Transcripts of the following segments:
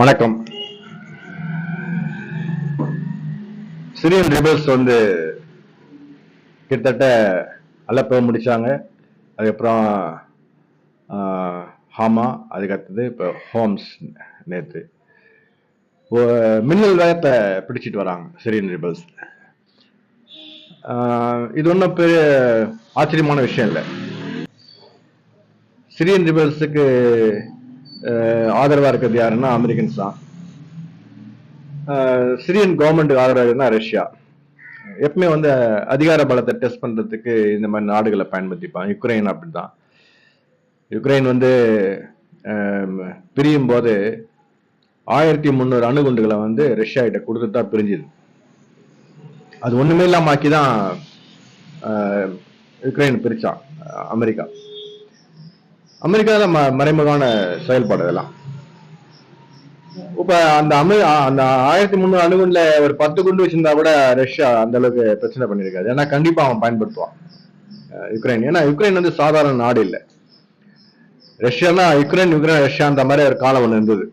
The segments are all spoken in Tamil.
வணக்கம். சிரியன் ரிபல்ஸ் வந்து கிட்டத்தட்ட அலப்ப முடிச்சாங்க. அதுக்கப்புறம் ஹாமா அதுக்கடுத்தது இப்போ ஹோம்ஸ் நேற்று மின்னல் வேகத்தை பிடிச்சிட்டு வராங்க சிரியன் ரிபல்ஸ் இது ஒன்றும் பெரிய ஆச்சரியமான விஷயம் இல்லை. சிரியன் ரிபல்ஸுக்கு ஆதரவா இருக்கிறது யாருன்னா அமெரிக்கன்ஸ் தான். சிரியன் கவர்மெண்ட் ஆதரவா இருக்குன்னா ரஷ்யா. எப்பவுமே வந்து அதிகார பலத்தை டெஸ்ட் பண்றதுக்கு இந்த மாதிரி நாடுகளை பயன்படுத்திப்பான் யுக்ரைன் அப்படிதான் யுக்ரைன் வந்து பிரியும் போது ஆயிரத்தி முந்நூறு அணுகுண்டுகளை வந்து ரஷ்யா கிட்ட கொடுத்துட்டு தான் பிரிஞ்சுது. அது ஒண்ணுமே இல்லாம ஆக்கி தான் யுக்ரைன் பிரிச்சான் அமெரிக்கா. அமெரிக்காவில் ம மறைமுகமான செயல்பாடு இதெல்லாம். இப்ப அந்த அமெ அந்த ஆயிரத்தி முந்நூறு அணுகுண்டுல ஒரு பத்து குண்டு வச்சிருந்தா கூட ரஷ்யா அந்த அளவுக்கு பிரச்சனை பண்ணிருக்காது. ஏன்னா கண்டிப்பா அவன் பயன்படுத்துவான். யுக்ரைன். ஏன்னா யுக்ரைன் வந்து சாதாரண நாடு இல்லை. ரஷ்யானா யுக்ரைன் யுக்ரைன் ரஷ்யா அந்த மாதிரி ஒரு காலம் ஒன்று இருந்தது.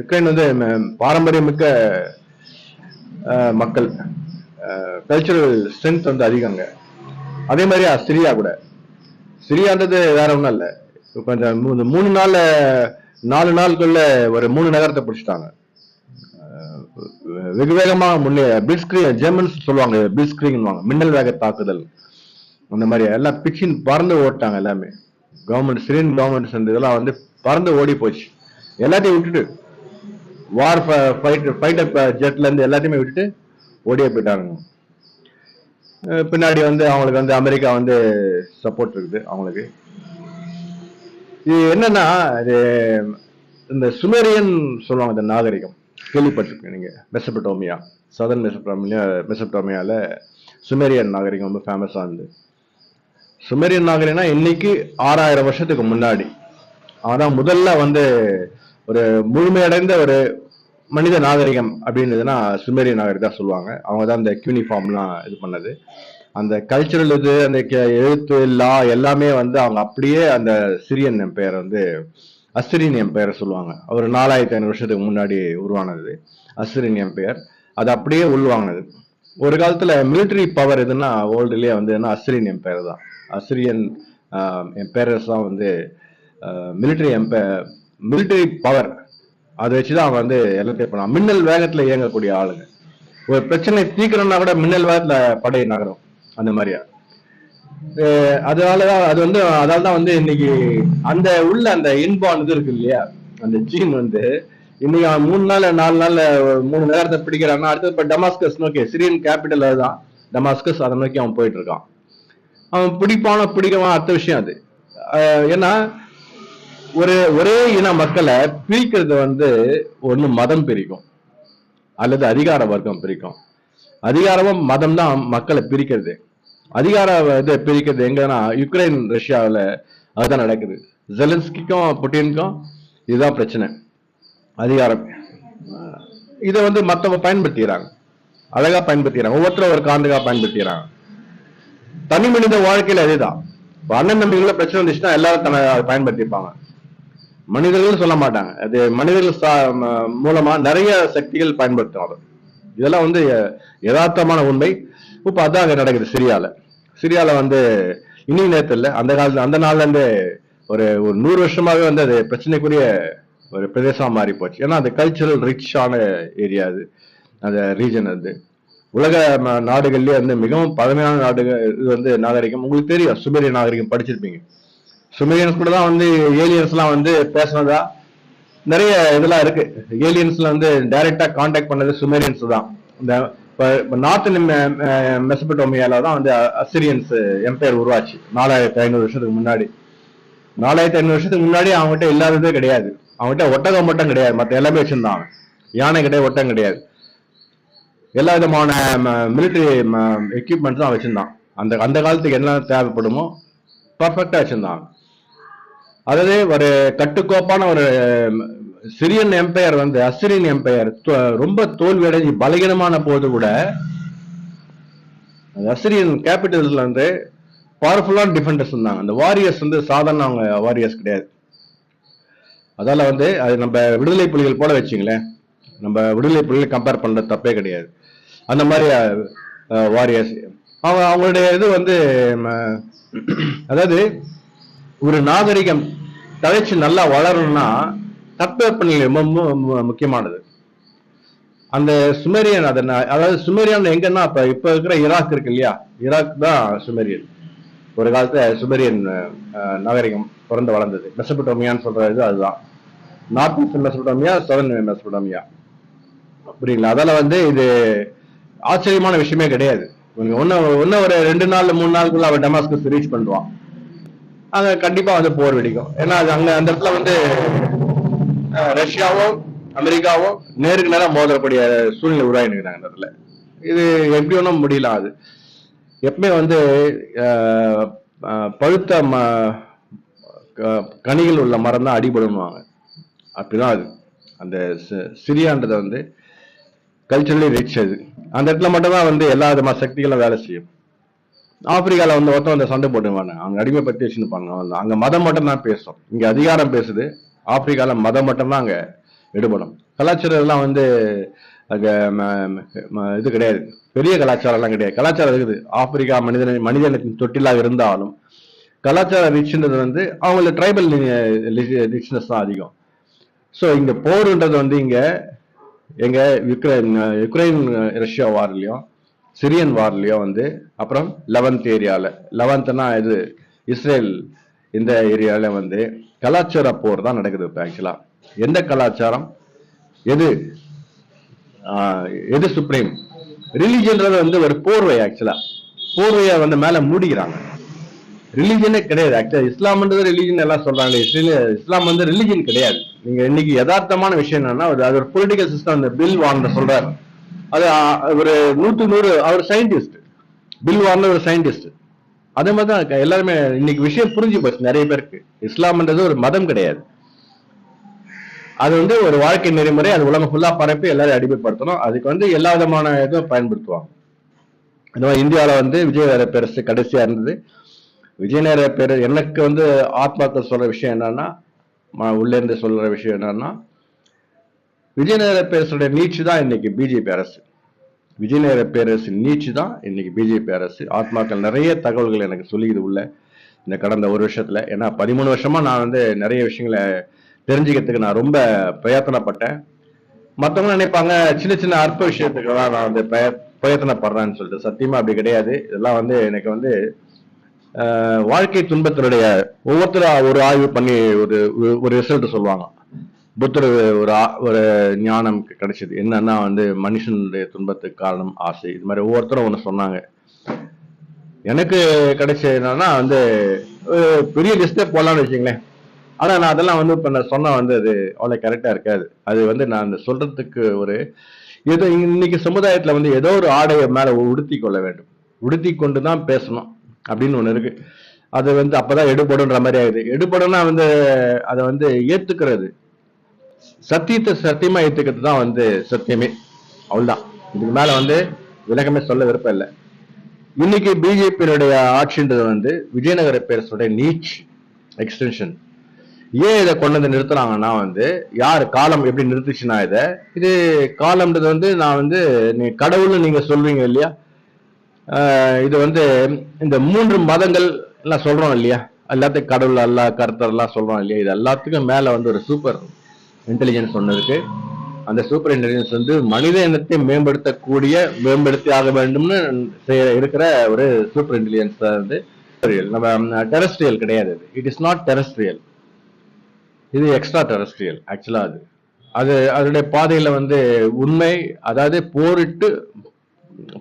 யுக்ரைன் வந்து பாரம்பரியமிக்க மக்கள். கல்ச்சுரல் ஸ்ட்ரென்த் வந்து அதிகங்க அதே மாதிரி சிரியா கூட. சிரியான்றது வேற ஒன்றும் இல்லை. கொஞ்சம் இந்த மூணு நாள் நாலு நாளுக்குள்ள ஒரு மூணு நகரத்தை பிடிச்சிட்டாங்க. வெகு வேகமாக முன்னே பிளிட்ஸ்கிரீன் ஜெர்மன்ஸ் சொல்லுவாங்க பிளிட்ஸ்கிரீன் மின்னல் வேக தாக்குதல். அந்த மாதிரி எல்லாம் பிச்சின் பறந்து ஓட்டாங்க எல்லாமே. கவர்மெண்ட் சிரியன் கவர்மெண்ட்ஸ் இதெல்லாம் வந்து பறந்து ஓடி போச்சு. எல்லாத்தையும் விட்டுட்டு வார் ஃபைட் ஃபைட்டர் ஜெட்லேருந்து எல்லாத்தையுமே விட்டுட்டு ஓடியே போயிட்டாங்க பின்னாடி வந்து அவங்களுக்கு வந்து அமெரிக்கா வந்து சப்போர்ட் இருக்குது அவங்களுக்கு. இது என்னன்னா இது இந்த சுமேரியன் சொல்லுவாங்க இந்த நாகரிகம். கேள்விப்பட்டிருக்கீங்க நீங்க. மெசபட்டோமியா சதன் மெசப்டோமியா மெசபடோமியால சுமேரியன் நாகரிகம் ரொம்ப ஃபேமஸாக இருந்தது. சுமேரியன் நாகரிகம்னா இன்னைக்கு ஆறாயிரம் வருஷத்துக்கு முன்னாடி. ஆனால் முதல்ல வந்து ஒரு முழுமையடைந்த ஒரு மனித நாகரிகம் அப்படின்றதுன்னா சுமேரிய நாகரிகம் தான் சொல்லுவாங்க. அவங்க தான் இந்த யூனிஃபார்ம்லாம் இது பண்ணது. அந்த கல்ச்சுரல் இது அந்த எழுத்து லா எல்லாமே வந்து அவங்க அப்படியே அந்த சிரியன் எம்பையர் வந்து அஸ்ரின் எம்பையர் சொல்லுவாங்க. ஒரு நாலாயிரத்தி ஐநூறு வருஷத்துக்கு முன்னாடி உருவானது அஸ்ரின் எம்பையர் அது அப்படியே உள்வாங்கினது. ஒரு காலத்தில் மிலிட்ரி பவர் எதுன்னா வேர்ல்டுலேயே வந்து என்ன அஸ்ரின் எம்பையர் தான். அஸ்ரியன் எம்பையர்ஸ் தான் வந்து மிலிட்ரி எம்பையர் மிலிட்ரி பவர் அதை வச்சுதான் அவங்க வந்து எல்லாத்தையும் பண்ணலாம் மின்னல் வேகத்துல இயங்கக்கூடிய ஆளுங்க. ஒரு பிரச்சனை தீக்கிறோம்னா கூட மின்னல் வேகத்துல படை நகரும். அந்த மாதிரியா? அதனாலதான் அது வந்து அதால தான் வந்து இன்னைக்கு அந்த உள்ள அந்த இன்பான் இது இருக்கு இல்லையா? அந்த ஜீன் வந்து இன்னைக்கு அவன் மூணு நாள் நாலு நாள் மூணு நேரத்தை பிடிக்கிறான்னா அடுத்து இப்ப டமாஸ்கஸ் நோக்கி சிரியன் கேபிட்டல் அதுதான். டமாஸ்கஸ் அதை நோக்கி அவன் போயிட்டு இருக்கான். அவன் பிடிப்பான பிடிக்கவான் அடுத்த விஷயம் அது. ஏன்னா ஒரு ஒரே இன மக்களை பிரிக்கிறது வந்து ஒண்ணு மதம் பிரிக்கும். அல்லது அதிகார வர்க்கம் பிரிக்கும். அதிகாரமும் மதம் தான் மக்களை பிரிக்கிறது. அதிகார இதை பிரிக்கிறது எங்கன்னா யுக்ரைன் ரஷ்யாவில் அதுதான் நடக்குது. ஜெலன்ஸ்கிக்கும் புட்டினுக்கும் இதுதான் பிரச்சனை. அதிகாரம். இதை வந்து மற்றவங்க பயன்படுத்திக்கிறாங்க. அழகா பயன்படுத்திக்கிறாங்க. ஒவ்வொருத்தரும் ஒரு காந்துக்காக பயன்படுத்திக்கிறாங்க. தனி மனித வாழ்க்கையில அதுதான் அண்ணன் தம்பிகளை பிரச்சனை வந்துச்சுன்னா எல்லாரும் தன பயன்படுத்திப்பாங்க. மனிதர்கள் சொல்ல மாட்டாங்க. அது மனிதர்கள் மூலமா நிறைய சக்திகள் பயன்படுத்துவாங்க இதெல்லாம் வந்து யதார்த்தமான உண்மை. இப்ப அதான் அங்க நடக்குது சிரியால. சிரியால வந்து இனி நேரத்தில் அந்த காலத்துல அந்த நாள்ல இருந்து ஒரு ஒரு நூறு வருஷமாவே வந்து அது பிரச்சனைக்குரிய ஒரு பிரதேசமா மாறி போச்சு. ஏன்னா அது கல்ச்சரல் ரிச்சான ஏரியா அது. அந்த ரீஜன் அது. உலக ம- நாடுகள்லயே வந்து மிகவும் பழமையான நாடுகள் இது வந்து நாகரிகம். உங்களுக்கு தெரியும் சுபேரிய நாகரிகம் படிச்சிருப்பீங்க. சுமேரியன்ஸ் கூட தான் வந்து ஏலியன்ஸ்லாம் வந்து பேசுனதா? நிறைய இதெல்லாம் இருக்கு. ஏலியன்ஸ்ல வந்து டைரக்டா காண்டாக்ட் பண்ணது சுமேரியன்ஸ் தான். இந்த இப்போ நார்த் மெசபட்டோமியால தான் வந்து அசிரியன்ஸ் எம்பையர் உருவாச்சு. நாலாயிரத்தி ஐநூறு வருஷத்துக்கு முன்னாடி. நாலாயிரத்தி ஐநூறு வருஷத்துக்கு முன்னாடி அவங்ககிட்ட இல்லாததே கிடையாது. அவங்ககிட்ட ஒட்டகம் மட்டும் கிடையாது. மற்ற எல்லாமே வச்சிருந்தாங்க. யானை கிடையாது ஒட்டகம் கிடையாது. எல்லா விதமான மிலிட்டரி எக்யூப்மெண்ட்ஸ் தான் வச்சிருந்தான். அந்த அந்த காலத்துக்கு என்ன தேவைப்படுமோ பர்ஃபெக்டாக வச்சுருந்தாங்க. அதாவது ஒரு கட்டுக்கோப்பான ஒரு சிரியன் எம்பையர் வந்து அசிரியன் எம்பையர் ரொம்ப தோல்வி அடைஞ்சு பலகீனமான போது கூட அசிரியன் கேபிட்டல்ஸ்ல வந்து பவர்ஃபுல்லான டிஃபெண்டர்ஸ் இருந்தாங்க அந்த வாரியர்ஸ் வந்து சாதாரண அவங்க வாரியர்ஸ் கிடையாது. அதால வந்து அது நம்ம விடுதலை புலிகள் போல வச்சுங்களேன். நம்ம விடுதலை புலிகள் கம்பேர் பண்ற தப்பே கிடையாது. அந்த மாதிரி வாரியர்ஸ் அவங்க அவங்களுடைய இது வந்து அதாவது ஒரு நாகரிகம் தழைச்சு நல்லா வளரணும்னா தட்பவெப்பநிலை ரொம்ப மு- மு- முக்கியமானது. அந்த சுமேரியன் அதை நான் அதாவது சுமேரியன் எங்கன்னா இப்ப இப்ப இருக்கிற ஈராக் இருக்கு இல்லையா? ஈராக் தான் சுமேரியன். ஒரு காலத்துல சுமேரியன் நாகரிகம் பிறந்து வளர்ந்தது. மெசபட்டோமியான்னு சொல்ற இது அதுதான். North east Mesopotamia southern Mesopotamia புரியுங்களா அதால வந்து இது ஆச்சரியமான விஷயமே கிடையாது. நீங்க ஒன்று இன்னும் ஒரு ரெண்டு நாள் மூணு நாளுக்குள்ள அவன் டெமாஸ்கஸ் ரீச் பண்ணுவான் அங்க கண்டிப்பா வந்து போர் வெடிக்கும். ஏன்னா அது அங்க அந்த இடத்துல வந்து ரஷ்யாவும் அமெரிக்காவும் நேருக்கு நேரம் மோதக்கூடிய சூழ்நிலை உருவாயினுக்கிறாங்க அந்த இடத்துல. இது எப்படி ஒன்றும் முடியல அது. எப்பவுமே வந்து பழுத்த ம க- கனிகள் உள்ள மரம் தான் அடிபடுவாங்க அப்படிதான் அது. அந்த சிரியான்றதை வந்து கல்ச்சரலி ரிச் அது. அந்த இடத்துல மட்டும்தான் வந்து எல்லா விதமான சக்திகளும் வேலை செய்யும். ஆப்பிரிக்காவில் வந்து ஒருத்தன் அந்த சண்டை போட்டுவாங்க அவங்க அடிமைப்பட்டு வச்சுருப்பாங்க அவ்வளவுதான். அங்கே மதம் மட்டும் தான் பேசும். இங்கே அதிகாரம் பேசுது. ஆப்பிரிக்காவில் மதம் மட்டும்தான் அங்கே விடுபடும். எடுபடும் கலாச்சாரம் எல்லாம் வந்து அங்கே ம- ம- இது கிடையாது. பெரிய கலாச்சாரம்லாம் கிடையாது. கலாச்சாரம் இருக்குது. ஆப்பிரிக்கா மனிதன மனிதனத்தின் தொட்டிலாக இருந்தாலும் கலாச்சார ரிச்ன்றது வந்து அவங்களோட ட்ரைபல் ரிச்னஸ் தான் அதிகம். ஸோ இங்கே போருன்றது வந்து இங்கே எங்கள் யுக்ரைன் யுக்ரைன் ரஷ்யா வார்லையும் சிரியன் வார்லயோ வந்து அப்புறம் லெவன்த் ஏரியால. லெவன்த்னா இது இஸ்ரேல் இந்த ஏரியால வந்து கலாச்சார போர் தான் நடக்குது இப்போ ஆக்சுவலா எந்த கலாச்சாரம்? எது? ஆஹ், எது சுப்ரீம் ரிலிஜன்றது வந்து ஒரு போர்வை ஆக்சுவலா போர்வையை வந்து மேல மூடிக்கிறாங்க. ரிலிஜனே கிடையாது. ஆக்சுவலா இஸ்லாம்ன்றது ரிலீஜன் எல்லாம் சொல்றாங்க இஸ்லாம் வந்து ரிலிஜன் கிடையாது. நீங்க இன்னைக்கு யதார்த்தமான விஷயம் என்னன்னா அது ஒரு பொலிட்டிக்கல் சிஸ்டம் அந்த பில் வார்னர் சொல்றாரு. அது ஒரு நூற்று நூறு அவர் சயின்டிஸ்ட் பில் வார்னர் ஒரு சயின்டிஸ்ட் அதே மாதிரி தான் எல்லாருமே இன்னைக்கு விஷயம் புரிஞ்சு போச்சு. நிறைய பேருக்கு. இஸ்லாம்ன்றது ஒரு மதம் கிடையாது. அது வந்து ஒரு வாழ்க்கை நெறிமுறை. அது உலகம் ஃபுல்லா பரப்பி எல்லாரும் அடிமைப்படுத்தணும். அதுக்கு வந்து எல்லா விதமான இதுவும் பயன்படுத்துவாங்க. இந்த மாதிரி இந்தியாவில் வந்து விஜயநகர பெருசு கடைசியா இருந்தது. விஜயநகர பேர் எனக்கு வந்து ஆத்மாக்கள் சொல்ற விஷயம் என்னன்னா உள்ளேருந்து உள்ளே இருந்து சொல்ற விஷயம் என்னன்னா விஜயநகர பேரரசுடைய நீச்சு தான் இன்னைக்கு பிஜேபி அரசு. விஜயநகர பேரரசு நீச்சு தான் இன்னைக்கு பிஜேபி அரசு. ஆத்மாக்கள் நிறைய தகவல்கள் எனக்கு சொல்லிக்கிது உள்ள இந்த கடந்த ஒரு வருஷத்துல. ஏன்னா பதிமூணு வருஷமா நான் வந்து நிறைய விஷயங்களை தெரிஞ்சுக்கிறதுக்கு நான் ரொம்ப பிரயத்தனப்பட்டேன். மற்றவங்க நினைப்பாங்க சின்ன சின்ன அற்ப விஷயத்துக்கெல்லாம் நான் வந்து பிரய பிரயத்தனப்படுறேன்னு சொல்லிட்டு. சத்தியமா அப்படி கிடையாது. இதெல்லாம் வந்து எனக்கு வந்து வாழ்க்கை துன்பத்தினுடைய ஒவ்வொருத்தரும் ஒரு ஆய்வு பண்ணி ஒரு ஒரு- ஒரு ரிசல்ட் சொல்லுவாங்க. புத்தர் ஒரு ஒரு ஞானம் கிடைச்சது. என்னன்னா வந்து மனுஷனுடைய துன்பத்துக்கு காரணம் ஆசை. இது மாதிரி ஒவ்வொருத்தரும் ஒன்று சொன்னாங்க. எனக்கு கிடைச்சது என்னன்னா வந்து பெரிய லிஸ்டே போடலாம்னு வச்சுங்களேன் ஆனால் நான் அதெல்லாம் வந்து இப்போ நான் சொன்னா வந்து அது அவ்வளோ கரெக்டாக இருக்காது. அது வந்து நான் அந்த சொல்றதுக்கு ஒரு ஏதோ இன்னைக்கு சமுதாயத்தில் வந்து ஏதோ ஒரு ஆடையை மேலே உடுத்தி கொள்ள வேண்டும். உடுத்தி கொண்டு தான் பேசணும் அப்படின்னு ஒன்று இருக்குது அது வந்து அப்போதான் எடுபடுன்ற மாதிரி ஆகுது எடுபடும்னா வந்து அதை வந்து ஏற்றுக்கிறது சத்தியத்தை சத்தியமா ஏத்துக்கிறது தான் வந்து சத்தியமே. அவ்வளவுதான். இதுக்கு மேல வந்து விலகமே சொல்ல விருப்பம் இல்லை. இன்னைக்கு பிஜேபியினுடைய ஆட்சின்றது வந்து விஜயநகர பேரரசுடைய நீச் எக்ஸ்டென்ஷன் ஏன் இதை கொண்டு வந்து நிறுத்துறாங்கன்னா வந்து யார் காலம் எப்படி நிறுத்துச்சுன்னா இதை இது காலம்ன்றது வந்து நான் வந்து நீ கடவுள்னு நீங்க சொல்வீங்க இல்லையா? இது வந்து இந்த மூன்று மதங்கள் எல்லாம் சொல்றோம் இல்லையா? எல்லாத்தையும் கடவுள் அல்லா கர்த்தர் எல்லாம் சொல்றோம் இல்லையா? இது எல்லாத்துக்கும் மேல வந்து ஒரு சூப்பர் இன்டெலிஜென்ஸ் ஒன்று இருக்கு அந்த சூப்பர் இன்டெலிஜென்ஸ் வந்து மனித இனத்தை மேம்படுத்தக்கூடிய மேம்படுத்தி ஆக வேண்டும்னு செய்ய- இருக்கிற ஒரு சூப்பர் இன்டெலிஜென்ஸ் வந்து நம்ம டெரஸ்ட்ரியல் கிடையாது இட் இஸ் நாட் டெரஸ்ட்ரியல் இது எக்ஸ்ட்ரா டெரஸ்ட்ரியல் ஆக்சுவலா அது. அது அதனுடைய பாதையில வந்து உண்மை அதாவது போரிட்டு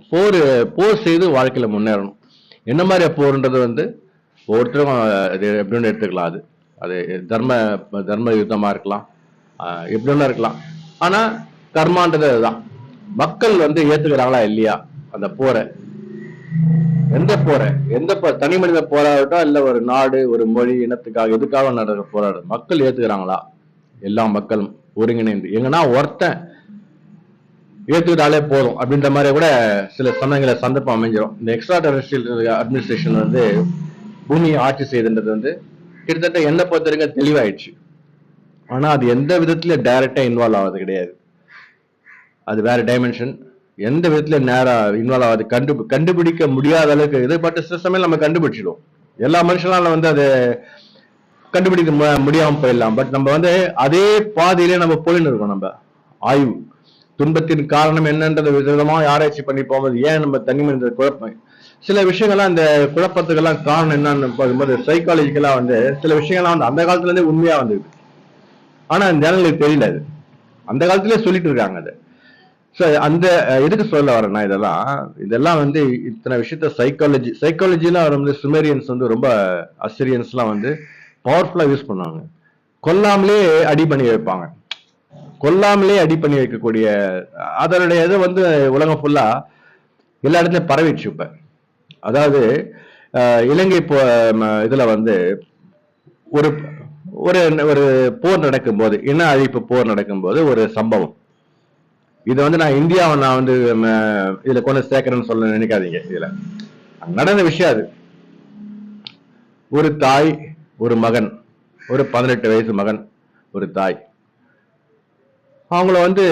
போர் போர் செய்து வாழ்க்கையில முன்னேறணும். என்ன மாதிரி போர்ன்றது வந்து ஒவ்வொருத்தரும் அது எப்படின்னு எடுத்துக்கலாம் அது. அது தர்ம தர்ம யுத்தமா இருக்கலாம். எப்படி வேணா இருக்கலாம். ஆனா கர்மான்றது அதுதான். மக்கள் வந்து ஏத்துக்கிறாங்களா இல்லையா? அந்த போரை. எந்த போரை? எந்த தனி மனித போராட்டம் இல்ல ஒரு நாடு ஒரு மொழி இனத்துக்காக எதுக்காக நடக்கிற போராட்டம்? மக்கள் ஏத்துக்கிறாங்களா? எல்லா மக்களும் ஒருங்கிணைந்து. எங்கன்னா ஒருத்தன் ஏத்துக்கிட்டாலே போதும். அப்படின்ற மாதிரி கூட சில சமயங்களை சந்தர்ப்பம் அமைஞ்சிடும் இந்த எக்ஸ்ட்ரா டெரிஸ்ட்ரியல் அட்மினிஸ்ட்ரேஷன் வந்து பூமியை ஆட்சி செய்துன்றது வந்து கிட்டத்தட்ட என்ன பொறுத்த வரைக்கும் தெளிவாயிடுச்சு. ஆனா அது எந்த விதத்துல டைரக்டா இன்வால்வ் ஆகுது கிடையாது. அது வேற டைமென்ஷன் எந்த விதத்துல நேரா இன்வால்வ் ஆகுது. கண்டு கண்டுபிடிக்க முடியாத அளவுக்கு இது பட் சில சமயம் நம்ம கண்டுபிடிச்சிடுவோம். எல்லா மனுஷனால வந்து அது கண்டுபிடிக்க மு- முடியாம போயிடலாம். பட் நம்ம வந்து அதே பாதையிலே நம்ம போயின்னு இருக்கோம் நம்ம. ஆய்வு. துன்பத்தின் காரணம் என்னன்றத விதமா ஆராய்ச்சி பண்ணி போகும்போது ஏன் நம்ம தனிமனித குழப்பம். சில விஷயங்கள்லாம் இந்த குழப்பத்துக்கெல்லாம் காரணம் என்னன்னு பார்க்கும்போது சைக்காலஜிக்கலா வந்து சில விஷயங்கள்லாம் வந்து அந்த காலத்துல இருந்தே உண்மையா வந்துருக்கு. ஆனா அந்த ஜனங்களுக்கு தெரியல அது. அந்த காலத்திலே சொல்லிட்டு இருக்காங்க அது. ஸோ அந்த எதுக்கு சொல்ல வரேன்னா இதெல்லாம் இதெல்லாம் வந்து இத்தனை விஷயத்த சைக்காலஜி சைக்காலஜிலாம் வந்து சுமேரியன்ஸ் வந்து ரொம்ப அசிரியன்ஸ்லாம் வந்து பவர்ஃபுல்லா யூஸ் பண்ணுவாங்க. கொல்லாமலே அடி பண்ணி வைப்பாங்க. கொல்லாமலே அடி பண்ணி வைக்கக்கூடிய அதனுடைய இது வந்து உலகம் ஃபுல்லா எல்லா இடத்துலையும் பரவிடுச்சு இப்ப. அதாவது இலங்கை போ இதுல வந்து ஒரு ஒரு ஒரு போர் நடக்கும்போது இன அழிப்பு போர் நடக்கும்போது ஒரு சம்பவம். இது வந்து நான் இந்தியாவை நான் வந்து ம, இதுல கொண்டு சேர்க்கிறேன்னு சொல்ல நினைக்காதீங்க இதுல. நடந்த விஷயம் அது. ஒரு தாய் ஒரு மகன் ஒரு பதினெட்டு வயசு மகன் ஒரு தாய். அவங்கள வந்து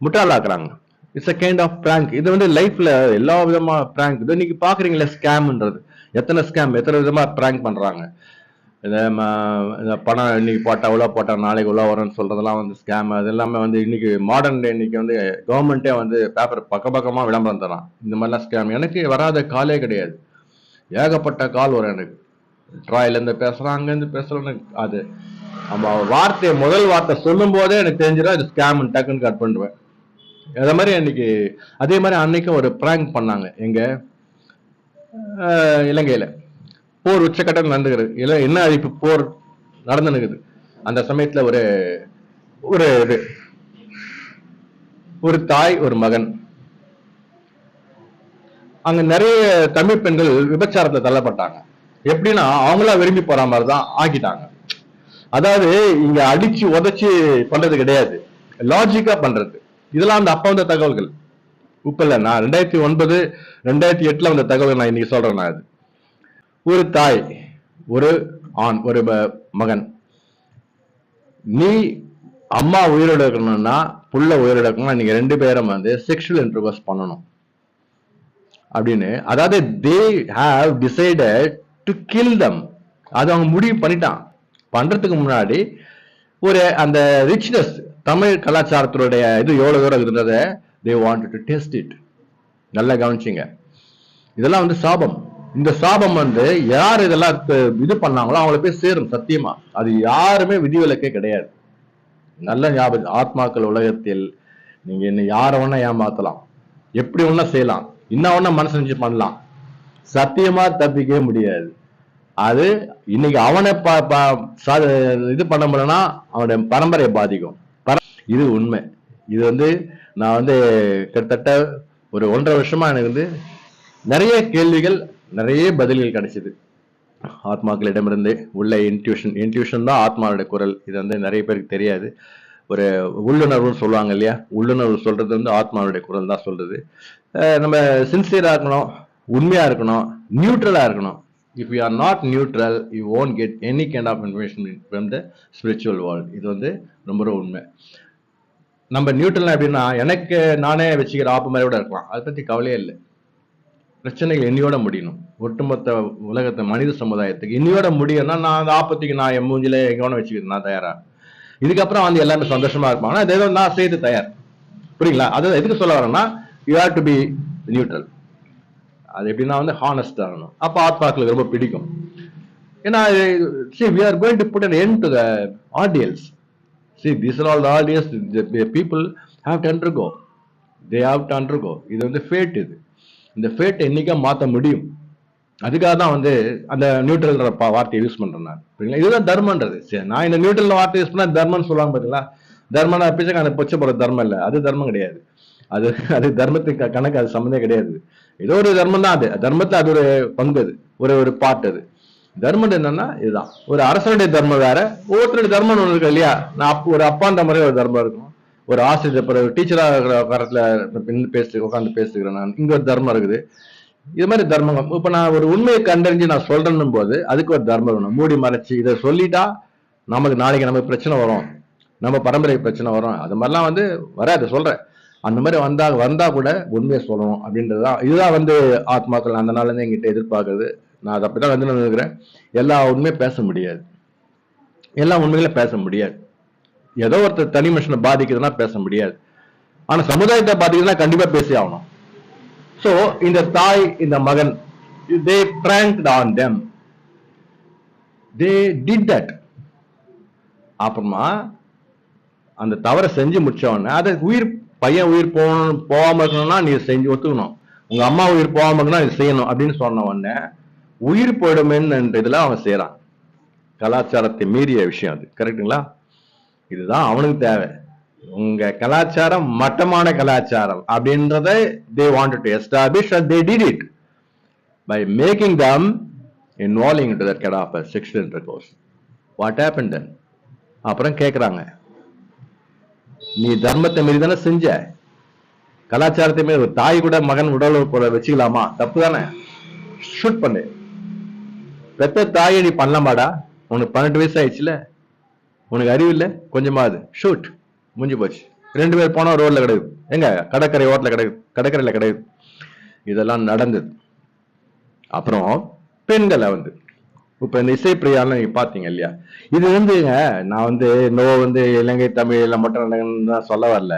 முட்டாளாக்குறாங்க. It's a kind of prank இது வந்து லைஃப்ல எல்லா விதமா பிராங்க் இது இன்னைக்கு பாக்குறீங்களா ஸ்கேம்ன்றது எத்தனை ஸ்கேம் எத்தனை விதமா பிராங்க் பண்றாங்க. இந்த பணம் இன்னைக்கு போட்டால் இவ்வளோ போட்டால் நாளைக்கு உள்ள வரும்னு சொல்றதெல்லாம் வந்து ஸ்கேம் அது எல்லாமே வந்து இன்னைக்கு மாடர்ன் டே இன்னைக்கு வந்து கவர்மெண்ட்டே வந்து பேப்பர் பக்க பக்கமா விளம்பரம் தரான். இந்த மாதிரிலாம் ஸ்கேம் எனக்கு வராத காலே கிடையாது. ஏகப்பட்ட கால் வரும் எனக்கு. ட்ராயிலேருந்து பேசுகிறோம் அங்கேருந்து பேசுகிறோம் அது. நம்ம வார்த்தையை முதல் வார்த்தை சொல்லும் போதே எனக்கு தெரிஞ்சிடும் இது ஸ்கேம் டக்குன்னு கட் பண்ணுவேன் அதே மாதிரி அன்னைக்கு அதே மாதிரி அன்னைக்கு ஒரு ப்ராங்க் பண்ணாங்க. எங்க? இலங்கையில். போர் உச்சக்கட்டம் நடந்துகிறது. இல்லை என்ன அழிப்பு போர் நடந்துனுக்குது அந்த சமயத்துல ஒரு ஒரு இது ஒரு தாய் ஒரு மகன். அங்க நிறைய தமிழ் பெண்கள் விபச்சாரத்துல தள்ளப்பட்டாங்க. எப்படின்னா அவங்களா விரும்பி போற மாதிரி தான் ஆக்கிட்டாங்க. அதாவது இங்க அடிச்சு உதச்சு பண்றது கிடையாது. லாஜிக்கா பண்றது. இதெல்லாம் அந்த அப்ப வந்த தகவல்கள். இப்ப இல்ல நான் ரெண்டாயிரத்தி ஒன்பது ரெண்டாயிரத்தி எட்டுல வந்த தகவல் நான் இன்னைக்கு சொல்றேன் நான் அது. ஒரு தாய் ஒரு ஆண் ஒரு மகன். நீ அம்மா உயிரோட இருக்கணும்னா புள்ள உயிரோட இருக்கணும்னா நீங்க ரெண்டு பேரும் வந்து செக்ஷுவல் இன்டர்வர்ஸ் பண்ணணும். அப்படின்னு. அதாவது they have decided to kill them அது அவங்க முடிவு பண்ணிட்டான். பண்றதுக்கு முன்னாடி ஒரு அந்த ரிச்னஸ் தமிழ் கலாச்சாரத்தினுடைய இது எவ்வளவு தூரம் இருந்ததை they want to test it நல்லா கவனிச்சிங்க. இதெல்லாம் வந்து சாபம். இந்த சாபம் வந்து யார் இதெல்லாம் இது பண்ணாங்களோ அவங்கள போய் சேரும் சத்தியமா. அது யாருமே விதிவிலக்கே கிடையாது. நல்ல ஞாபகம் ஆத்மாக்கள் உலகத்தில் நீங்க என்ன யார வேணா ஏமாத்தலாம். எப்படி வேணா செய்யலாம். இன்னும் வேணா மனசு நினைச்சு பண்ணலாம். சத்தியமா தப்பிக்கவே முடியாது. அது இன்னைக்கு அவனை ப- ப- சா- இது பண்ண முடியலன்னா அவனுடைய பரம்பரையை பாதிக்கும். இது உண்மை. இது வந்து நான் வந்து கிட்டத்தட்ட ஒரு ஒன்றரை வருஷமா எனக்கு வந்து நிறைய கேள்விகள் நிறைய பதில்கள் கிடைச்சிது. ஆத்மாக்களிடமிருந்து உள்ள இன்ட்யூஷன் இன்ட்யூஷன் தான் ஆத்மாவோட குரல். இது வந்து நிறைய பேருக்கு தெரியாது. ஒரு உள்ளுணர்வுன்னு சொல்லுவாங்க இல்லையா? உள்ளுணர்வு சொல்றது வந்து ஆத்மாவுடைய குரல் தான் சொல்றது. நம்ம சின்சியரா இருக்கணும் உண்மையா இருக்கணும் நியூட்ரலா இருக்கணும். If you are not neutral you won't get any kind of information from the spiritual world இது வந்து ரொம்ப ரொம்ப உண்மை. நம்ம நியூட்ரல் எப்படின்னா எனக்கு நானே வச்சுக்கிற ஆப்பு மாதிரி கூட இருக்கலாம். அதை பற்றி கவலையே இல்லை. பிரச்சனைகள் என்னையோட முடியணும். ஒட்டுமொத்த உலகத்தை மனித சமுதாயத்துக்கு என்னையோட முடியும்னா நான் அந்த ஆபத்துக்கு நான் என் மூஞ்சில எங்கவன வச்சுக்கிறேன் நான் தயாரா இதுக்கப்புறம் வந்து எல்லாமே சந்தோஷமா இருப்பாங்க. அது ஏதோ நான் செய்து தயார். புரியுங்களா அது எதுக்கு சொல்ல வரேன்னா you have to be neutral அது எப்படின்னா வந்து ஹானஸ்ட் ஆகணும். அப்போ ஆத்மாக்களுக்கு ரொம்ப பிடிக்கும். ஏன்னா see we are going to put an end to the ordeals see this are all the ordeals the, the people have to undergo. இது வந்து ஃபேட் இது. இந்த ஃபேட் என்னைக்கா மாற்ற முடியும். அதுக்காக தான் வந்து அந்த நியூட்ரல் வார்த்தையை யூஸ் பண்ணுறேன் நான் புரியுங்களா இதுதான் தர்மன்றது. சரி நான் இந்த நியூட்ரல் வார்த்தை யூஸ் பண்ணால் தர்மம்னு சொல்லுவாங்க பார்த்தீங்களா தர்மனா பிச்சைக்கான பொச்சை போகிற தர்மம் இல்லை. அது தர்மம் கிடையாது. அது அது தர்மத்துக்கு க- கணக்கு அது சம்மந்தே கிடையாது. ஏதோ ஒரு தர்மம் தான் அது. தர்மத்தில் அது ஒரு பங்கு அது. ஒரு ஒரு பாட்டு அது. தர்மம் என்னன்னா இதுதான். ஒரு அரசனுடைய தர்மம் வேற ஒவ்வொருத்தருடைய தர்மம் ஒன்று இருக்கு இல்லையா? நான் ஒரு அப்பான்ற மாதிரி ஒரு தர்மம் இருக்கும். ஒரு ஆசிரியர் இப்போ டீச்சராக இருக்கிற காலத்தில் நின்னு உட்காந்து பேசிக்கிறேன் நான். இங்கே ஒரு தர்மம் இருக்குது. இது மாதிரி தர்மம் இப்போ நான் ஒரு உண்மையை கண்டறிஞ்சு நான் சொல்றேன்னும் போது அதுக்கு ஒரு தர்மம் வேணும். மூடி மறைச்சு இதை சொல்லிட்டா நமக்கு நாளைக்கு நமக்கு பிரச்சனை வரும். நம்ம பரம்பரை பிரச்சனை வரும். அது மாதிரிலாம் வந்து வராது சொல்றேன். அந்த மாதிரி வந்தா வந்தா கூட உண்மையை சொல்லணும் அப்படின்றதுதான். இதுதான் வந்து ஆத்மாக்கள் அந்த நாள்லேருந்து எங்கிட்ட எதிர்பார்க்கறது நான் அதை அப்படிதான் வந்து நினைக்கிறேன். எல்லா உண்மையும் பேச முடியாது. எல்லா உண்மைகளும் பேச முடியாது. ஏதோ ஒருத்தர் தனி மனுஷனை பாதிக்குதுன்னா பேச முடியாது. ஆனா சமுதாயத்தை பாதிக்குதுன்னா கண்டிப்பா பேசி ஆகணும். சோ இந்த தாய் இந்த மகன் they pranked on them they did that அப்புறமா அந்த தவறை செஞ்சு முடிச்ச அதை உயிர் பையன் உயிர் போகணும் போகாம இருக்கணும்னா நீ செஞ்சு ஒத்துக்கணும். உங்க அம்மா உயிர் போகாம இருக்கணும்னா இது செய்யணும் அப்படின்னு சொன்ன உடனே உயிர் போயிடுமேன்னு இதுல அவன் செய்யறான் கலாச்சாரத்தை மீறிய விஷயம் அது. கரெக்டுங்களா இதுதான் அவனுக்கு தேவை. உங்க கலாச்சாரம் மட்டமான கலாச்சாரம் அப்படின்றத they want to establish they did it by making them involving to that cut of sexual intercourse what happen then அப்புறம் கேட்குறாங்க நீ தர்மத்தை மீறி தானே செஞ்ச? கலாச்சாரத்தை மீறி ஒரு தாய் கூட மகன் உடல் கூட வச்சுக்கலாமா? தப்பு தானே? ஷூட் பண்ணு. பெத்த தாயை நீ பண்ணலாமாடா உனக்கு பன்னெண்டு வயசு ஆயிடுச்சுல. உனக்கு அறிவு இல்லை? கொஞ்சமாவது. ஷூட் முடிஞ்சு போச்சு. ரெண்டு பேர் போனால் ரோட்ல கிடையாது எங்க? கடற்கரை ஓட்டில் கிடையாது கடற்கரையில் கிடையாது இதெல்லாம் நடந்தது. அப்புறம் பெண்களை வந்து. இப்போ இந்த இசை நீங்கள் நீங்க பாத்தீங்க இல்லையா? இது வந்துங்க நான் வந்து நோ வந்து இலங்கை தமிழ்ல மட்டும் தான் சொல்ல வரல.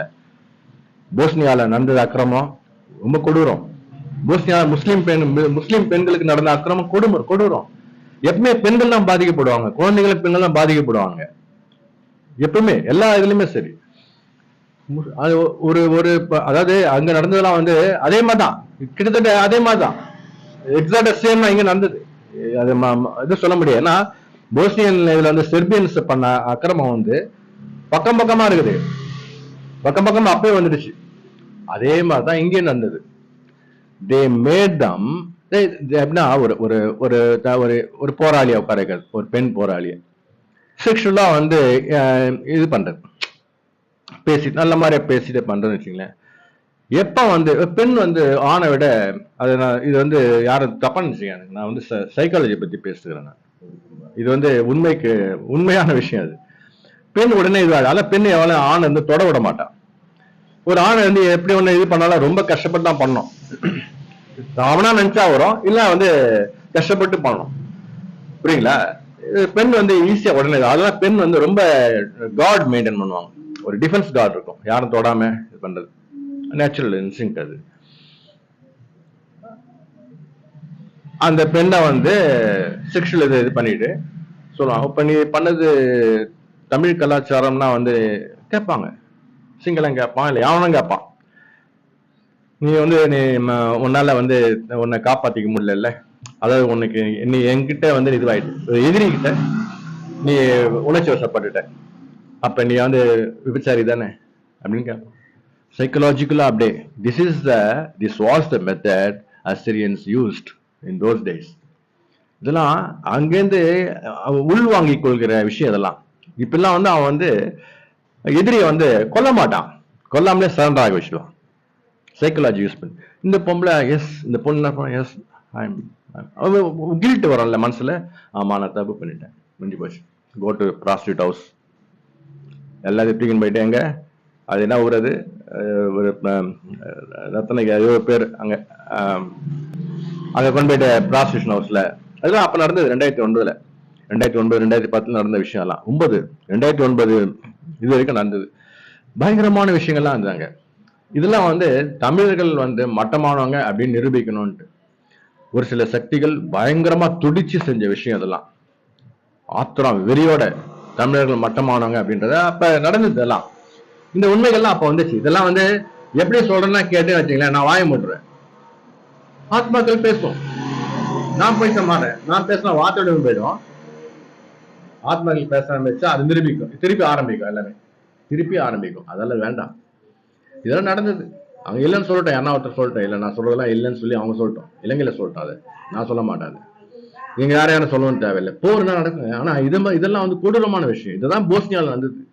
போஸ்னியால நடந்தது அக்கிரமம் ரொம்ப கொடூரம். போஸ்னியா முஸ்லீம் பெண் முஸ்லீம் பெண்களுக்கு நடந்த அக்கிரமம் கொடூரம் கொடூரம். எப்பவுமே பெண்கள் தான் பாதிக்கப்படுவாங்க. குழந்தைகளுக்கு பெண்கள் தான் பாதிக்கப்படுவாங்க. எப்பவுமே எல்லா இதுலயுமே சரி. அது ஒரு ஒரு அதாவது அங்க நடந்ததெல்லாம் வந்து அதே மாதிரி தான் கிட்டத்தட்ட அதே மாதிரி தான் எக்ஸாக்டா சேம் இங்க நடந்தது. அது இது சொல்ல முடியும் ஏன்னா போஸ்னியன் இதுல வந்து செர்பியன்ஸ் பண்ண அக்கிரமம் வந்து பக்கம் பக்கமா இருக்குது. பக்கம் பக்கமா அப்பயே வந்துடுச்சு. அதே மாதிரி தான் இங்கேயும் நடந்தது. தே மேட் தம் எப்படின்னா ஒரு ஒரு ஒரு த- ஒரு ஒரு போராளியை உட்கார ஒரு பெண் போராளியை. செக்ஷுவலாக வந்து இது பண்ணுறது பேசி நல்ல மாதிரியா பேசிட்டு பண்ணுறதுன்னு வச்சுங்களேன் எப்போ வந்து பெண் வந்து ஆணை விட அது நான் இது வந்து யாரும் தப்பா நினைச்சுக்காங்க நான் வந்து சைக்காலஜி பற்றி பேசுகிறேன் நான். இது வந்து உண்மைக்கு உண்மையான விஷயம் அது. பெண் உடனே இது அதால பெண் எவ்வளோ ஆணை வந்து தொட விட மாட்டான் ஒரு ஆணை வந்து எப்படி ஒன்று இது பண்ணாலும் ரொம்ப கஷ்டப்பட்டு தான் பண்ணோம் அவனா நினச்சா வரும் இல்லை வந்து கஷ்டப்பட்டு பண்ணணும். புரியுங்களா பெண் வந்து ஈஸியா உடனே அதெல்லாம் பெண் வந்து ரொம்ப காட் மெயின்டைன் பண்ணுவாங்க. ஒரு டிஃபென்ஸ் காட் இருக்கும். யாரும் தொடாம இது பண்றது. நேச்சுரல் இன்ஸ்டிங் அது. அந்த பெண்ணை வந்து செக்ஷுவல் இது இது பண்ணிட்டு சொல்லுவாங்க. இப்ப நீ பண்ணது தமிழ் கலாச்சாரம்னா வந்து கேட்பாங்க. சிங்களம் கேட்பான் இல்லை யாவனும் கேட்பான். நீ வந்து நீ உன்னால வந்து உன்னை காப்பாத்திக்க முடியல அதாவது உனக்கு நீ என்கிட்ட வந்து இதுவாயிட்டு ஒரு எதிரி கிட்ட நீ உணர்ச்சி வசப்பட்டுட்ட. அப்ப நீ வந்து விபச்சாரி தானே? அப்படின்னு கேட்போம் சைக்கலாஜிக்கலா அப்படியே. This is the this was the method Assyrians used in those days இதெல்லாம் அங்கேருந்து அவன் வாங்கி கொள்கிற விஷயம் இதெல்லாம். இப்பெல்லாம் வந்து அவன் வந்து எதிரியை வந்து கொல்ல மாட்டான். கொல்லாமலே சரண்டர் ஆகி வச்சிடுவான் சைக்கலாஜி யூஸ் பண்ணி. இந்த பொம்பளை எஸ் இந்த பொண்ணு எஸ் கில்ட் வரும்ல மனசுல. ஆமா நான் தப்பு பண்ணிட்டேன். முடிஞ்சு போச்சு. கோ டு ப்ராஸ்டியூட் ஹவுஸ் எல்லாத்தையும் தூக்கின்னு போயிட்டு எங்க? அது என்ன ஊர் அது? ஒரு ரத்தனை ரத்தனைக்கு பேர் அங்க. அங்கே கொண்டு போயிட்டு ப்ராஸ்டியூஷன் ஹவுஸ்ல அதெல்லாம் அப்போ நடந்தது ரெண்டாயிரத்தி ஒன்பதுல. ரெண்டாயிரத்தி ஒன்பது ரெண்டாயிரத்தி பத்துல நடந்த விஷயம் எல்லாம். ஒன்பது ரெண்டாயிரத்தி ஒன்பது இது வரைக்கும் நடந்தது. பயங்கரமான விஷயங்கள்லாம் இருந்தாங்க இதெல்லாம் வந்து தமிழர்கள் வந்து மட்டமானவங்க அப்படின்னு நிரூபிக்கணும்ன்ட்டு. ஒரு சில சக்திகள் பயங்கரமா துடிச்சு செஞ்ச விஷயம் அதெல்லாம். ஆத்திரம் வெறியோட தமிழர்கள் மட்டமானவங்க அப்படின்றத அப்ப நடந்தது எல்லாம். இந்த உண்மைகள்லாம் அப்ப வந்துச்சு. இதெல்லாம் வந்து எப்படி சொல்றேன்னா கேட்டு வச்சுங்களேன் நான் வாய மூடுறேன். ஆத்மாக்கள் பேசும். நான் பேச மாட்டேன் நான் பேசின வார்த்தையோட போயிடும். ஆத்மாக்கள் பேச ஆரம்பிச்சா அது நிரூபிக்கும். திருப்பி ஆரம்பிக்கும் எல்லாமே. திருப்பி ஆரம்பிக்கும். அதெல்லாம் வேண்டாம். இதெல்லாம் நடந்தது. அவங்க இல்லைன்னு சொல்லட்டும் என்ன ஒருத்தர் சொல்லிட்டேன் இல்லை நான் சொல்றதெல்லாம் இல்லைன்னு சொல்லி அவங்க சொல்லிட்டோம். இலங்கையில சொல்லிட்டோம் அது. நான் சொல்ல மாட்டேன் அது. நீங்க யாரும் யாரும் சொல்லணும்னு தேவையில்லை. போர் என்ன நடக்கும்? ஆனா இது இதெல்லாம் வந்து கொடூரமான விஷயம். இதுதான் போஸ்னியால நடந்தது.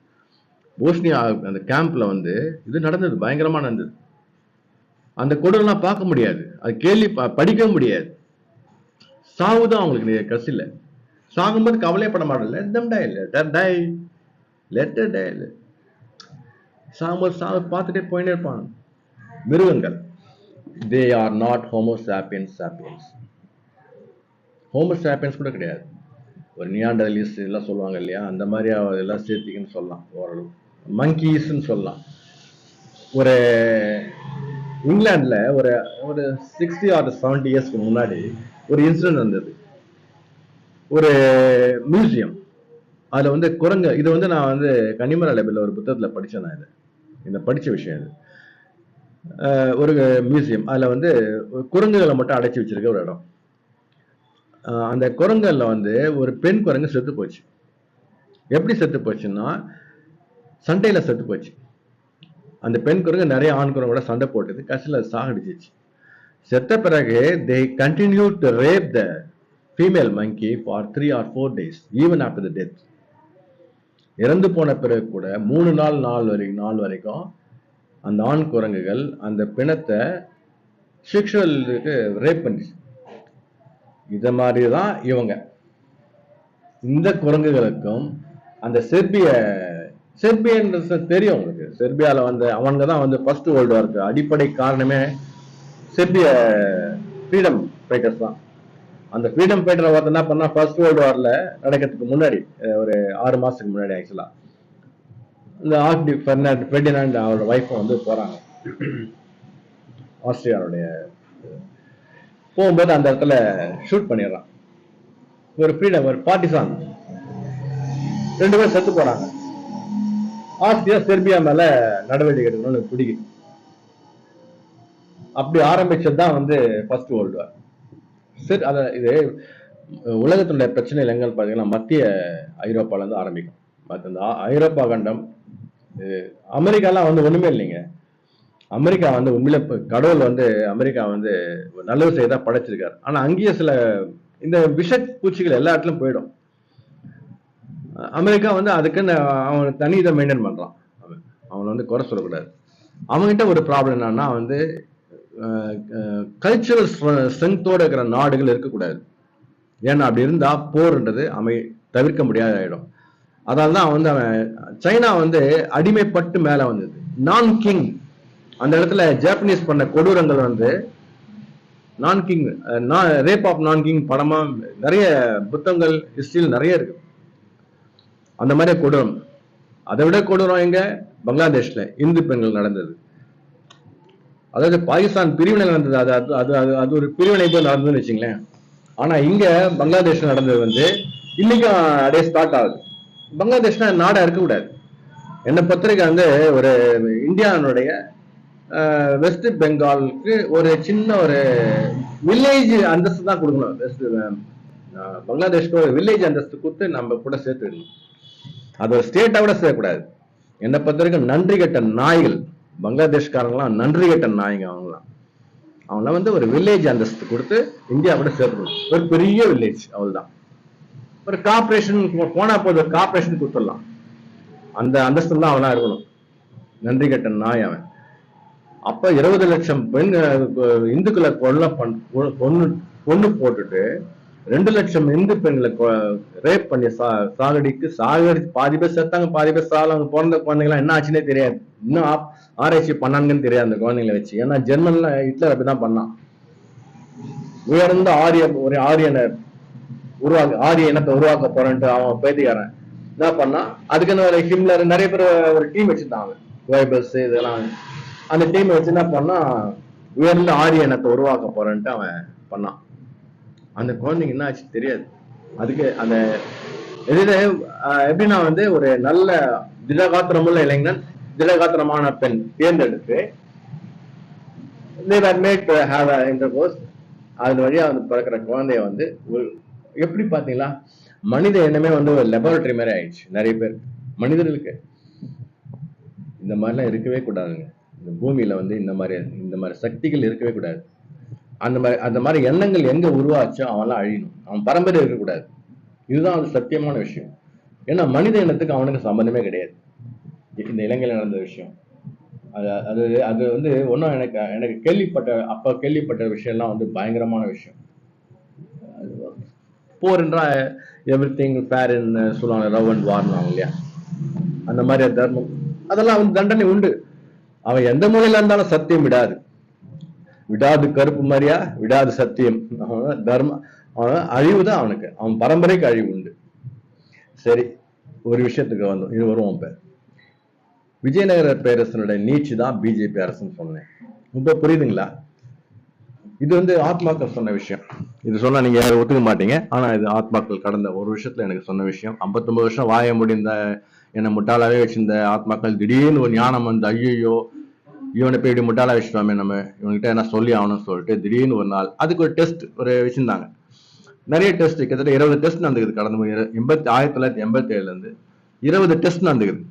போஸ்னியா அந்த கேம்ப்ல வந்து இது நடந்தது பயங்கரமா நடந்தது. அந்த கொடூரம்லாம் பார்க்க முடியாது. அது கேள்வி ப- படிக்க முடியாது. சாவுதான் அவங்களுக்கு கசில சாகும்போது கவலைப்பட மாட்டோம் let them die let die let die சாகும்போது சாவு பார்த்துட்டே போயிட்டே இருப்பாங்க மிருகங்கள். They are not homo sapiens sapiens homo sapiens கூட கிடையாது. ஒரு நியாண்டலிஸ் எல்லாம் சொல்லுவாங்க இல்லையா? அந்த மாதிரி எல்லாம் சேர்த்திக்குன்னு சொல்லலாம் ஓரளவு. மங்கீஸ்ன்னு சொல்லலாம். ஒரு இங்கிலாந்தில் ஒரு ஒரு சிக்ஸ்டி ஆர் செவன்டி இயர்ஸ்க்கு முன்னாடி ஒரு இன்சிடென்ட் வந்தது ஒரு மியூசியம் அதில் வந்து குரங்கு இது வந்து நான் வந்து கனிமர லைப்ரரியில் ஒரு புத்தகத்தில் படித்தேன் நான் இதை. இந்த படித்த விஷயம் இது. ஒரு மியூசியம் அதில் வந்து குரங்குகளை மட்டும் அடைச்சி வச்சிருக்க ஒரு இடம். அந்த குரங்குகளில் வந்து ஒரு பெண் குரங்கு செத்து போச்சு. எப்படி செத்து போச்சுன்னா சண்டையில் செத்து போச்சு. அந்த பெண் குரங்கு நிறைய ஆண் குரங்கோட சண்டை போட்டது கடைசியில் அது சாகடிச்சிச்சு. செத்த பிறகு they continue to rape the female monkey for three or four days even after the death இறந்து போன பிறகு கூட மூணு நாள் நாள் வரைக்கும் நாள் வரைக்கும் அந்த ஆண் குரங்குகள் அந்த பிணத்தை செக்ஷுவலுக்கு ரேப் பண்ணிச்சு. இதை மாதிரி தான் இவங்க. இந்த குரங்குகளுக்கும் அந்த செர்பிய செர்பியன்றது தெரியும் உங்களுக்கு. செர்பியாவில் வந்து அவங்க தான் வந்து ஃபர்ஸ்ட் வேர்ல்டு வார்க்கு அடிப்படை காரணமே செர்பிய ஃப்ரீடம் ஃபைட்டர்ஸ் தான். அந்த ஃப்ரீடம் ஃபைட்டர் ஒருத்தர் என்ன பண்ணால் ஃபர்ஸ்ட் வேர்ல்டு வாரில் நடக்கிறதுக்கு முன்னாடி ஒரு ஆறு மாதத்துக்கு முன்னாடி ஆக்சுவலாக இந்த ஆர்டி பெர்னாண்ட் பெர்டினாண்ட் அவரோட ஒய்ஃபும் வந்து போறாங்க. ஆஸ்திரியாவுடைய போகும்போது அந்த இடத்துல ஷூட் பண்ணிடுறான். ஒரு ஃப்ரீடம் ஒரு பார்ட்டிசான் ரெண்டு பேரும் செத்து போறாங்க. ஆஸ்திரியா செர்பியா மேல நடவடிக்கை எடுக்கணும்னு பிடிக்குது அப்படி ஆரம்பிச்சது தான் வந்து ஃபர்ஸ்ட் வேர்ல்டு வார் சரி அதை இது உலகத்தினுடைய பிரச்சனைகள் எங்கன்னு பார்த்தீங்கன்னா மத்திய ஐரோப்பால இருந்து ஆரம்பிக்கும். பட் இந்த ஐரோப்பா கண்டம் அமெரிக்காலாம் வந்து ஒண்ணுமே இல்லைங்க. அமெரிக்கா வந்து உண்மையில கடவுள் வந்து அமெரிக்கா வந்து நல்லது நல்ல படைச்சிருக்காரு. ஆனா அங்கேயே சில இந்த விஷ பூச்சிகள் எல்லா இடத்துலயும் போயிடும். அமெரிக்கா வந்து அதுக்குன்னு அவன் தனி இதை மெயின்டைன் பண்றான். அவன் அவனை வந்து குறை சொல்லக்கூடாது. அவன்கிட்ட ஒரு ப்ராப்ளம் என்னன்னா வந்து கல்ச்சுரல் ஸ்ட்ரென்த்தோட இருக்கிற நாடுகள் இருக்கக்கூடாது. ஏன்னா அப்படி இருந்தா போர்ன்றது அமை தவிர்க்க முடியாத ஆயிடும். அதால்தான் வந்து அவன் சைனா வந்து அடிமைப்பட்டு மேல வந்தது. நான் கிங் அந்த இடத்துல ஜாப்பனீஸ் பண்ண கொடூரங்கள் வந்து Nanking rape of Nanking படமா நிறைய புத்தகங்கள் ஹிஸ்டரியில் நிறைய இருக்கு. அந்த மாதிரி கொடூரம். அதை விட கொடூரம் எங்க? பங்களாதேஷ்ல இந்து பெண்கள் நடந்தது. அதாவது பாகிஸ்தான் பிரிவினை நடந்தது. அது அது அது அது அது ஒரு பிரிவினை போய் நடந்ததுன்னு வச்சுங்களேன். ஆனா இங்க பங்களாதேஷ்ல நடந்தது வந்து இன்னைக்கும் அப்படியே ஸ்டார்ட் ஆகுது. பங்களாதேஷ்னா நாடா இருக்கக்கூடாது என்னை பத்திரிக்கை வந்து ஒரு இந்தியாவுடைய வெஸ்ட் பெங்காலுக்கு ஒரு சின்ன ஒரு வில்லேஜ் அந்தஸ்து தான் கொடுக்கணும். வெஸ்ட் பங்களாதேஷ்க்கு ஒரு வில்லேஜ் அந்தஸ்து கொடுத்து நம்ம கூட சேர்த்துக்கணும் அது ஒரு ஸ்டேட்டா கூட சேர்க்கக்கூடாது என்னை பொறுத்த வரைக்கும் நன்றி கட்ட நாய்கள். பங்களாதேஷ்காரங்களாம் நன்றி கட்ட நாய்ங்க அவங்களாம். அவங்கள வந்து ஒரு வில்லேஜ் அந்தஸ்து கொடுத்து இந்தியா கூட சேர்த்து ஒரு பெரிய வில்லேஜ் அவ்வளவுதான். ஒரு கார்பரேஷன் போனா போது ஒரு கார்பரேஷன் கொடுத்துடலாம். அந்த அந்தஸ்து தான் அவனா இருக்கணும். நன்றி கெட்ட நாய் அவன். அப்ப இருபது லட்சம் பெண் இந்துக்களை கொல்ல பண் பொண்ணு போட்டுட்டு ரெண்டு லட்சம் இந்து பெண்களை ரேப் பண்ணி சா சாகடிக்கு சாகடி பாதி பேர் செத்தாங்க பாதி பேர் சாகல அவங்க பிறந்த குழந்தைங்களாம் என்ன ஆச்சுன்னே தெரியாது. இன்னும் ஆப்- ஆராய்ச்சி பண்ணாங்கன்னு தெரியாது அந்த குழந்தைங்களை வச்சு. ஏன்னா ஜெர்மன்ல ஹிட்லர் அப்படிதான் பண்ணான். உயர்ந்த ஆரிய ஒரு ஆரியனை உருவாக்க ஆரிய இனத்தை உருவாக்க போறேன்ட்டு அவன் பேத்திக்காரன் என்ன பண்ணா அதுக்குன்னு ஒரு ஹிம்லர் நிறைய பேர் ஒரு டீம் வச்சிருந்தாங்க. வைபஸ் இதெல்லாம். அந்த டீம் வச்சு என்ன பண்ணா உயர்ந்த ஆரிய இனத்தை உருவாக்க போறேன்ட்டு அவன் பண்ணான். அந்த குழந்தைங்க என்ன ஆச்சு தெரியாது. அதுக்கு அந்த எதிர எப்படின்னா வந்து ஒரு நல்ல திடகாத்திரமுள்ள இளைஞன் திடகாத்திரமான பெண் தேர்ந்தெடுத்து மேட் ஹேவ் made அது வழியா வந்து பிறக்கிற குழந்தைய வந்து எப்படி பாத்தீங்களா மனித எண்ணமே வந்து ஒரு லெபார்டரி மாதிரி ஆயிடுச்சு நிறைய பேர். மனிதர்களுக்கு. இந்த மாதிரிலாம் இருக்கவே கூடாதுங்க. இந்த பூமியில வந்து இந்த மாதிரி இந்த மாதிரி சக்திகள் இருக்கவே கூடாது. அந்த மாதிரி அந்த மாதிரி எண்ணங்கள் எங்க உருவாச்சோ அவன்லாம் அழியணும். அவன் பரம்பரை இருக்கக்கூடாது. இதுதான் அது சத்தியமான விஷயம். ஏன்னா மனித இனத்துக்கு அவனுக்கு சம்பந்தமே கிடையாது. இந்த இலங்கையில் நடந்த விஷயம். அது அது அது வந்து ஒன்றும் எனக்கு எனக்கு கேள்விப்பட்ட அப்போ கேள்விப்பட்ட விஷயம்லாம் வந்து பயங்கரமான விஷயம். போர் என்றால் எவ்ரி திங் ஃபேர் சொல்லுவாங்க லவ் அண்ட் வார்னாங்க இல்லையா? அந்த மாதிரி தர்மம். அதெல்லாம் அவன் தண்டனை உண்டு. அவன் எந்த மூலையில இருந்தாலும் சத்தியம் விடாது. விடாது கருப்பு மாதிரியா? விடாது சத்தியம். அவன் தர்ம அவன் அழிவு தான் அவனுக்கு. அவன் பரம்பரைக்கு அழிவு உண்டு. சரி ஒரு விஷயத்துக்கு வந்தோம். இது வருவோம் பேர் விஜயநகர பேரரசனுடைய நீச்சு தான் பிஜேபி அரசுன்னு சொன்னேன். ரொம்ப புரியுதுங்களா? இது வந்து ஆத்மாக்கள் சொன்ன விஷயம். இது சொன்னா நீங்க யாரும் ஒத்துக்க மாட்டீங்க. ஆனா இது ஆத்மாக்கள் கடந்த ஒரு வருஷத்துல எனக்கு சொன்ன விஷயம். 59 வருஷம் வாய முடிந்த என்னை முட்டாளாவே வச்சிருந்த ஆத்மாக்கள் திடீர்னு ஒரு ஞானம் வந்து ஐயோ இவனை போய் இப்படி முட்டாளா வச்சுட்டோமே நம்ம இவன்கிட்ட என்ன சொல்லி ஆகணும்னு சொல்லிட்டு திடீர்னு ஒரு நாள் அதுக்கு ஒரு டெஸ்ட் ஒரு வச்சிருந்தாங்க. நிறைய டெஸ்ட் கிட்டத்தட்ட இருபது டெஸ்ட் நடந்துக்குது கடந்த எண்பத்தி ஆயிரத்தி தொள்ளாயிரத்தி எண்பத்தி ஏழுல இருந்து இருபது டெஸ்ட் நடந்துக்குது.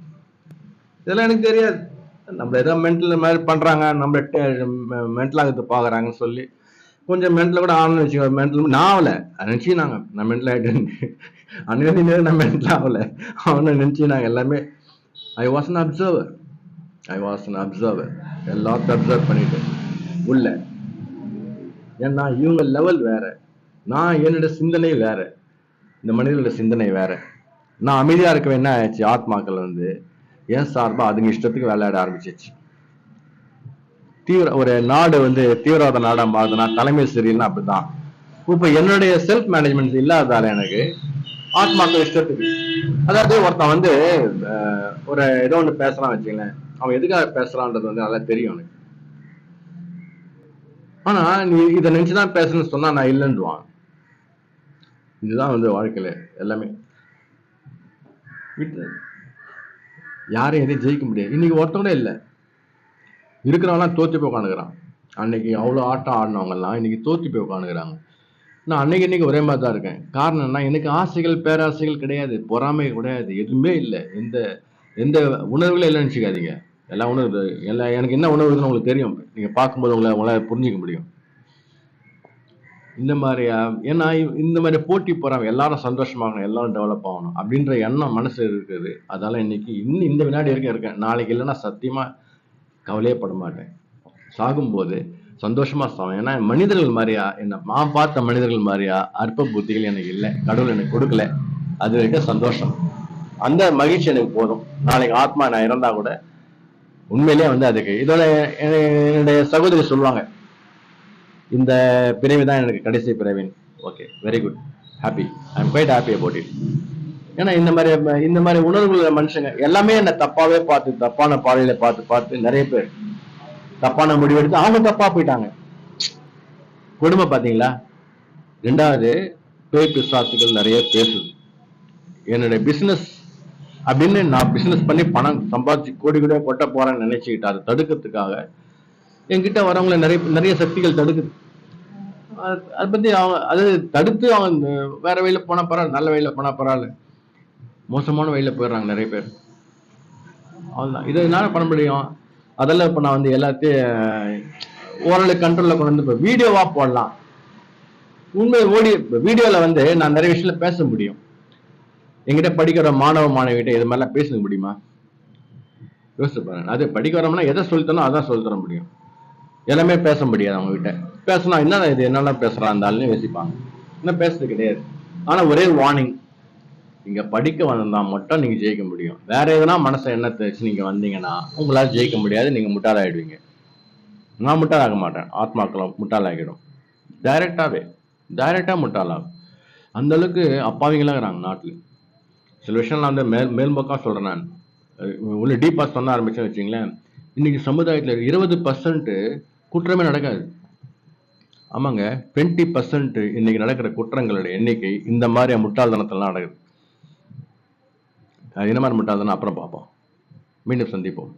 இதெல்லாம் எனக்கு தெரியாது. நம்ம ஏதோ மென்டல் மாதிரி பண்றாங்க நம்ம மென்டலாக பாக்குறாங்கன்னு சொல்லி கொஞ்சம் மென்டல் கூட ஆகணும்னு வச்சுக்கோ மென்டல் நான் ஆகல. நாங்கள் நான் மென்டல் ஆயிட்டேன் அன்னைக்கு நான் மென்டல் ஆகல. அவனை நினைச்சுனாங்க எல்லாமே. I was an observer I was an observer எல்லாத்தையும் அப்சர்வ் பண்ணிட்டு உள்ள. ஏன்னா இவங்க லெவல் வேற. நான் என்னோட சிந்தனை வேற. இந்த மனிதர்களோட சிந்தனை வேற. நான் அமைதியா இருக்கவே என்ன ஆயிடுச்சு? ஆத்மாக்கள் வந்து ஏன் சார்பா அதுங்க இஷ்டத்துக்கு விளையாட ஆரம்பிச்சிச்சு? தீவிர ஒரு நாடு வந்து தீவிரவாத நாடாக மாறுதுன்னா தலைமை சரியில்லைன்னா அப்படிதான் இப்போ என்னுடைய செல்ஃப் மேனேஜ்மெண்ட் இல்லாததால எனக்கு ஆத்மாக்கள் இஷ்டத்துக்கு. அதாவது ஒருத்தன் வந்து ஒரு ஏதோ ஒன்று பேசலாம் வச்சுங்களேன் அவன் எதுக்காக பேசலான்றது வந்து நல்லா தெரியும் எனக்கு. ஆனா நீ இதை நினைச்சுதான் பேசணும்னு சொன்னா நான் இல்லைன்னுவான். இதுதான் வந்து வாழ்க்கையில எல்லாமே. விட்டு யாரையும் எதையும் ஜெயிக்க முடியாது. இன்னைக்கு ஒருத்தவங்க இல்லை. இருக்கிறவங்களாம் தோற்று போய் உட்காந்துக்கிறான். அன்னைக்கு அவ்வளோ ஆட்டம் ஆடினவங்கெல்லாம் இன்னைக்கு தோற்று போய் உட்காந்துக்கிறாங்க. நான் அன்னைக்கு இன்னைக்கு ஒரே மாதிரி தான் இருக்கேன். காரணம் என்ன? எனக்கு ஆசைகள் பேராசைகள் கிடையாது. பொறாமை கிடையாது. எதுவுமே இல்லை. எந்த எந்த உணர்வுகளும் இல்லைன்னு நினச்சிக்காதீங்க. எல்லா உணர்வு எல்லா எனக்கு என்ன உணர்வு இருக்குன்னு உங்களுக்கு தெரியும். நீங்கள் பார்க்கும்போது உங்களை உங்களால் புரிஞ்சிக்க முடியும். இந்த மாதிரியா? ஏன்னா இந்த மாதிரி போட்டி போறாங்க. எல்லாரும் சந்தோஷமாகணும். எல்லாரும் டெவலப் ஆகணும். அப்படின்ற எண்ணம் மனசு இருக்குது. அதால இன்னைக்கு இன்னும் இந்த வினாடி வரைக்கும் இருக்கேன். நாளைக்கு இல்லைன்னா சத்தியமா கவலையே பட மாட்டேன். சாகும்போது சந்தோஷமா சாகும் ஏன்னா மனிதர்கள் மாதிரியா? என்ன நான் பார்த்த மனிதர்கள் மாதிரியா? அற்ப புத்திகள் எனக்கு இல்லை. கடவுள் எனக்கு கொடுக்கல. அது வரைக்கும் சந்தோஷம். அந்த மகிழ்ச்சி எனக்கு போதும். நாளைக்கு ஆத்மா நான் இறந்தா கூட உண்மையிலேயே வந்து அதுக்கு இதோட என்னுடைய சகோதரி சொல்லுவாங்க. இந்த பிறவி தான் எனக்கு கடைசி பிறவின் okay very good happy I am quite happy about it ஏன்னா இந்த மாதிரி இந்த மாதிரி உணர்வுகள் மனுஷங்க எல்லாமே என்ன தப்பாவே பார்த்து தப்பான பாதையில பார்த்து பார்த்து நிறைய பேர் தப்பான முடிவெடுத்து அவங்க தப்பா போயிட்டாங்க. கொடுமை பாத்தீங்களா ரெண்டாவது பேய் பிசாசுகள் நிறைய பேசுது. என்னுடைய பிசினஸ் அப்படின்னு நான் பிசினஸ் பண்ணி பணம் சம்பாதிச்சு கோடி கூட கொட்ட போறேன்னு நினைச்சுக்கிட்டு அதை தடுக்கிறதுக்காக என்கிட்ட வரவங்களை நிறைய நிறைய சக்திகள் தடுக்குது. அதை பத்தி அவங்க அது தடுத்து அவங்க வேற வழியில போனா பரவாயில்ல நல்ல வழியில போனா பரவாயில்ல. மோசமான வழியில போயிடுறாங்க நிறைய பேர். அவ்வளவுதான். இதை என்னால் பண்ண முடியும்? அதெல்லாம் இப்ப நான் வந்து எல்லாத்தையும் ஓரளவு கண்ட்ரோல்ல கொண்டு வந்து இப்போ வீடியோவா போடலாம். உண்மை ஓடி வீடியோல வந்து நான் நிறைய விஷயத்தில் பேச முடியும். எங்கிட்ட படிக்கிற மாணவ மாணவிகிட்ட இது மாதிரிலாம் பேச முடியுமா? யோசிச்சு பாருங்க. அது படிக்க வரோம்னா எதை சொல்லித்தனோ அதான் சொல்லித்தர முடியும். எல்லாமே பேச முடியாது அவங்க கிட்ட பேசினா என்ன இது? என்னெல்லாம் பேசுறான் அந்த ஆளுன்னு யோசிப்பாங்க. இன்னும் பேசுறது கிடையாது. ஆனா ஒரே வார்னிங் நீங்க படிக்க வந்தா மட்டும் நீங்க ஜெயிக்க முடியும். வேற எதுனா மனசை என்ன தெரிச்சு நீங்க வந்தீங்கன்னா உங்களால ஜெயிக்க முடியாது நீங்க முட்டாளாயிடுவீங்க. நான் முட்டாளாக மாட்டேன். ஆத்மாக்களும் முட்டாளாகிடும். டைரக்டாவே டைரக்டா முட்டாளாகும். அந்த அளவுக்கு அப்பாவிங்களா இருக்கிறாங்க நாட்டுல. சில விஷயம் நான் வந்து மேல் மேல்போக்காக சொல்கிறேன் நான். உள்ள டீப்பாக சொன்ன ஆரம்பிச்சேன்னு வச்சிங்களேன் இன்னைக்கு சமுதாயத்தில் இருபது பர்சன்ட்டு குற்றமே நடக்காது. ஆமாங்க டுவெண்ட்டி பர்சன்ட் இன்னைக்கு நடக்கிற குற்றங்களோட எண்ணிக்கை இந்த மாதிரி முட்டாள்தனத்தெல்லாம் நடக்குது. அது என்ன மாதிரி முட்டாள்தனம்? அப்புறம் பார்ப்போம். மீண்டும் சந்திப்போம்.